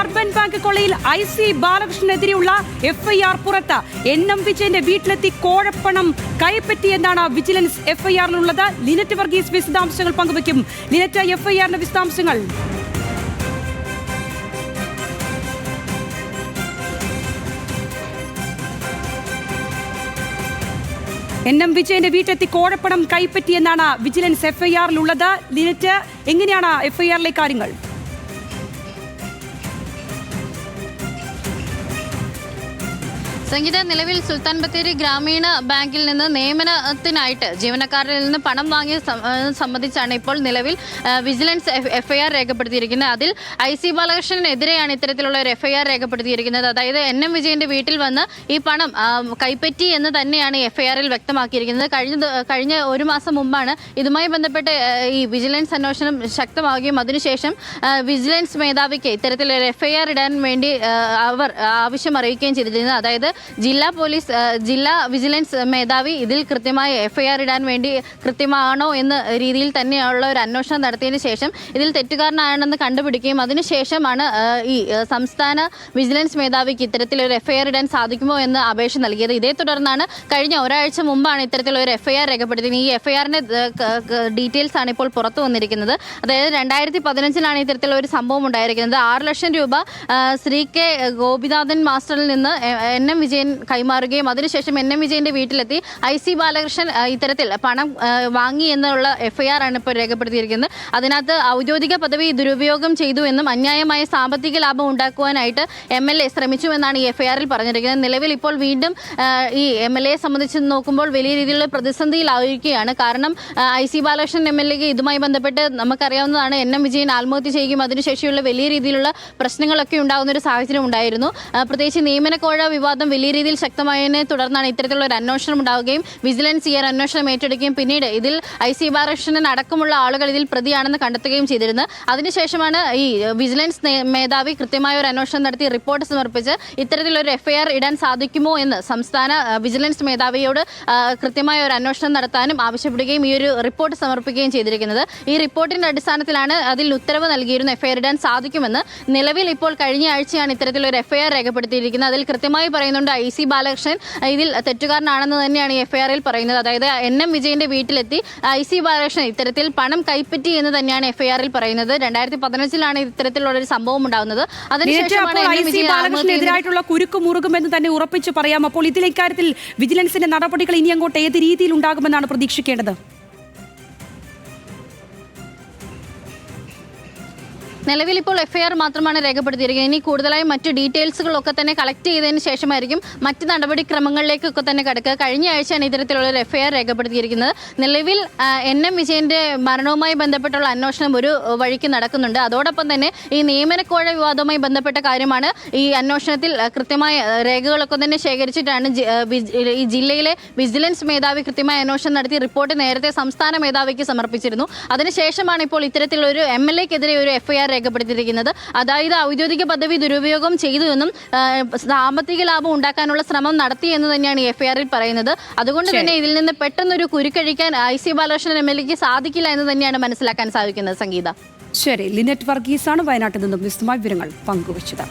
Union bank കൊളയിൽ I C ബാലകൃഷ്ണനെതിരെയുള്ള FIR പുറത്ത് എൻ എം വിജയന്റെ വീട്ടിലെത്തി കോഴപ്പണം കൈപ്പറ്റിയെന്നാണ് വിജിലൻസ് എഫ്ഐആറിലുള്ളത്. ലിനറ്റ് വർഗീസ് വിശദാംശങ്ങൾ പങ്കുവയ്ക്കും. ലിനറ്റ് എഫ്ഐആറിന്റെ വിശദാംശങ്ങൾ. എൻ എം വിജയന്റെ വീട്ടിലെത്തി കോഴപ്പണം കൈപ്പറ്റിയെന്നാണ് വിജിലൻസ് എഫ്ഐആറിലുള്ളത്. ലിനറ്റ് എങ്ങനെയാണ് എഫ്ഐആറിലെ കാര്യങ്ങൾ? സംഗീത നിലവിൽ സുൽത്താൻ ബത്തേരി ഗ്രാമീണ ബാങ്കിൽ നിന്ന് നിയമനത്തിനായിട്ട് ജീവനക്കാരിൽ നിന്ന് പണം വാങ്ങിയ സംബന്ധിച്ചാണ് ഇപ്പോൾ നിലവിൽ വിജിലൻസ് ആർ രേഖപ്പെടുത്തിയിരിക്കുന്നത്. അതിൽ ഐ സി ബാലകൃഷ്ണനെതിരെയാണ് ഇത്തരത്തിലുള്ള ഒരു എഫ് ഐ ആർ രേഖപ്പെടുത്തിയിരിക്കുന്നത്. അതായത് എൻ എം വിജയന്റെ വീട്ടിൽ വന്ന് ഈ പണം കൈപ്പറ്റി എന്ന് തന്നെയാണ് എഫ് ഐ ആറിൽ വ്യക്തമാക്കിയിരിക്കുന്നത്. കഴിഞ്ഞ കഴിഞ്ഞ ഒരു മാസം മുമ്പാണ് ഇതുമായി ബന്ധപ്പെട്ട് ഈ വിജിലൻസ് അന്വേഷണം ശക്തമാവുകയും അതിനുശേഷം വിജിലൻസ് മേധാവിക്ക് ഇത്തരത്തിലൊരു ആർ ഇടാൻ വേണ്ടി അവർ ആവശ്യം അറിയിക്കുകയും ചെയ്തിരുന്നത്. അതായത് ജില്ലാ പോലീസ് ജില്ലാ വിജിലൻസ് മേധാവി ഇതിൽ കൃത്യമായി എഫ്ഐആർ ഇടാൻ വേണ്ടി കൃത്യമാണോ എന്ന രീതിയിൽ തന്നെയുള്ള ഒരു അന്വേഷണം നടത്തിയതിന് ശേഷം ഇതിൽ തെറ്റുകാരനാണെന്ന് കണ്ടുപിടിക്കുകയും അതിനുശേഷമാണ് ഈ സംസ്ഥാന വിജിലൻസ് മേധാവിക്ക് ഇത്തരത്തിലൊരു എഫ്ഐആർ ഇടാൻ സാധിക്കുമോ എന്ന് അപേക്ഷ നൽകിയത്. ഇതേ തുടർന്നാണ് കഴിഞ്ഞ ഒരാഴ്ച മുമ്പാണ് ഇത്തരത്തിലൊരു എഫ്ഐആർ രേഖപ്പെടുത്തിയത്. ഈ എഫ്ഐആറിന്റെ ഡീറ്റെയിൽസ് ആണ് ഇപ്പോൾ പുറത്തു വന്നിരിക്കുന്നത്. അതായത് രണ്ടായിരത്തി പതിനഞ്ചിലാണ് ഇത്തരത്തിലുള്ള ഒരു സംഭവം ഉണ്ടായിരിക്കുന്നത്. ആറ് ലക്ഷം രൂപ ശ്രീ കെ ഗോപിനാഥൻ മാസ്റ്ററിൽ നിന്ന് എൻ എം വിജയൻ കൈമാറുകയും അതിനുശേഷം എൻ എം വിജയന്റെ വീട്ടിലെത്തി ഐ സി ബാലകൃഷ്ണൻ ഇത്തരത്തിൽ പണം വാങ്ങി എന്നുള്ള എഫ്ഐആർ ആണ് ഇപ്പോൾ രേഖപ്പെടുത്തിയിരിക്കുന്നത്. അതിനകത്ത് ഔദ്യോഗിക പദവി ദുരുപയോഗം ചെയ്തു എന്നും അന്യായമായ സാമ്പത്തിക ലാഭം ഉണ്ടാക്കുവാനായിട്ട് എം എൽ എ ശ്രമിച്ചു എന്നാണ് ഈ എഫ്ഐആറിൽ പറഞ്ഞിരിക്കുന്നത്. നിലവിൽ ഇപ്പോൾ വീണ്ടും ഈ എം എൽ എയെ സംബന്ധിച്ച് നോക്കുമ്പോൾ വലിയ രീതിയിലുള്ള പ്രതിസന്ധിയിലായിരിക്കുകയാണ്. കാരണം I C Balakrishnan M L എക്ക് ഇതുമായി ബന്ധപ്പെട്ട് നമുക്കറിയാവുന്നതാണ് എൻ എം വിജയൻ ആത്മഹത്യ ചെയ്യുകയും അതിനുശേഷമുള്ള വലിയ രീതിയിലുള്ള പ്രശ്നങ്ങളൊക്കെ ഉണ്ടാകുന്ന ഒരു സാഹചര്യം ഉണ്ടായിരുന്നു. പ്രത്യേകിച്ച് നിയമനക്കോഴ വിവാദം വലിയ രീതിയിൽ ശക്തമായതിനെ തുടർന്നാണ് ഇത്തരത്തിലുള്ള ഒരു അന്വേഷണം ഉണ്ടാവുകയും വിജിലൻസ് ഈ ഒരു അന്വേഷണം ഏറ്റെടുക്കുകയും പിന്നീട് ഇതിൽ ഐ സി ബാലകൃഷ്ണൻ അടക്കമുള്ള ആളുകൾ ഇതിൽ പ്രതിയാണെന്ന് കണ്ടെത്തുകയും ചെയ്തിരുന്നു. അതിനുശേഷമാണ് ഈ വിജിലൻസ് മേധാവി കൃത്യമായ ഒരു അന്വേഷണം നടത്തി റിപ്പോർട്ട് സമർപ്പിച്ച് ഇത്തരത്തിലൊരു എഫ്ഐആർ ഇടാൻ സാധിക്കുമോ എന്ന് സംസ്ഥാന വിജിലൻസ് മേധാവിയോട് കൃത്യമായ ഒരു അന്വേഷണം നടത്താനും ആവശ്യപ്പെടുകയും ഈ ഒരു റിപ്പോർട്ട് സമർപ്പിക്കുകയും ചെയ്തിരിക്കുന്നത്. ഈ റിപ്പോർട്ടിന്റെ അടിസ്ഥാനത്തിലാണ് അതിൽ ഉത്തരവ് നൽകിയിരുന്ന എഫ്ഐആർ ഇടാൻ സാധിക്കുമെന്ന് നിലവിൽ ഇപ്പോൾ കഴിഞ്ഞ ആഴ്ചയാണ് ഇത്തരത്തിലൊരു എഫ്ഐആർ രേഖപ്പെടുത്തിയിരിക്കുന്നത്. അതിൽ കൃത്യമായി പറയുന്നുണ്ട് ഐ സി ബാലകൃഷ്ണൻ. ഇതിൽ തെറ്റുകാരനാണെന്ന് തന്നെയാണ് എഫ്ഐആറിൽ പറയുന്നത്. അതായത് എൻ എം വിജയന്റെ വീട്ടിലെത്തി ഐ സി ബാലകൃഷ്ണൻ ഇത്തരത്തിൽ പണം കൈപ്പറ്റി എന്ന് തന്നെയാണ് എഫ്ഐആറിൽ പറയുന്നത്. രണ്ടായിരത്തി പതിനഞ്ചിലാണ് ഇത്തരത്തിലുള്ള ഒരു സംഭവം ഉണ്ടാകുന്നത് അതിനുശേഷമാണ് കുരുക്ക് മുറുകുമെന്ന് തന്നെ ഉറപ്പിച്ച് പറയാം. അപ്പോൾ ഇതിലെ ഇക്കാര്യത്തിൽ വിജിലൻസിന്റെ നടപടികൾ ഇനി അങ്ങോട്ട് ഏത് രീതിയിൽ ഉണ്ടാകുമെന്നാണ് പ്രതീക്ഷിക്കേണ്ടത്? നിലവിൽ ഇപ്പോൾ എഫ്ഐആർ മാത്രമാണ് രേഖപ്പെടുത്തിയിരിക്കുന്നത്. ഇനി കൂടുതലായും മറ്റു ഡീറ്റെയിൽസുകളൊക്കെ തന്നെ കളക്ട് ചെയ്തതിന് ശേഷമായിരിക്കും മറ്റ് നടപടിക്രമങ്ങളിലേക്കൊക്കെ തന്നെ കടക്കുക. കഴിഞ്ഞ ആഴ്ചയാണ് ഇത്തരത്തിലുള്ള ഒരു എഫ്ഐആർ രേഖപ്പെടുത്തിയിരിക്കുന്നത്. നിലവിൽ എൻ എം വിജയന്റെ മരണവുമായി ബന്ധപ്പെട്ടുള്ള അന്വേഷണം ഒരു വഴിക്ക് നടക്കുന്നുണ്ട്. അതോടൊപ്പം തന്നെ ഈ നിയമനക്കോഴ വിവാദവുമായി ബന്ധപ്പെട്ട കാര്യമാണ് ഈ അന്വേഷണത്തിൽ കൃത്യമായ രേഖകളൊക്കെ തന്നെ ശേഖരിച്ചിട്ടാണ് ഈ ജില്ലയിലെ വിജിലൻസ് മേധാവി കൃത്യമായ അന്വേഷണം നടത്തി റിപ്പോർട്ട് നേരത്തെ സംസ്ഥാന മേധാവിക്ക് സമർപ്പിച്ചിരുന്നു. അതിനുശേഷമാണ് ഇപ്പോൾ ഇത്തരത്തിലുള്ള ഒരു എം എൽ എക്കെതിരെ ഒരു എഫ്ഐആർ രേഖപ്പെടുത്തിയിരിക്കുന്നത്. അതായത് ഔദ്യോഗിക പദവി ദുരുപയോഗം ചെയ്തു എന്നും സാമ്പത്തിക ലാഭം ഉണ്ടാക്കാനുള്ള ശ്രമം നടത്തി എന്ന് തന്നെയാണ് എഫ്ഐആറിൽ പറയുന്നത്. അതുകൊണ്ട് തന്നെ ഇതിൽ നിന്ന് പെട്ടെന്നൊരു കുരുക്കഴിക്കാൻ I C Balakrishnan M L എക്ക് സാധിക്കില്ല എന്ന് തന്നെയാണ് മനസ്സിലാക്കാൻ സാധിക്കുന്നത് സംഗീത. ശരി. ലിനറ്റ് വർഗീസാണ് വയനാട്ടിൽ നിന്നും വിശദമായ വിവരങ്ങൾ പങ്കുവച്ചത്.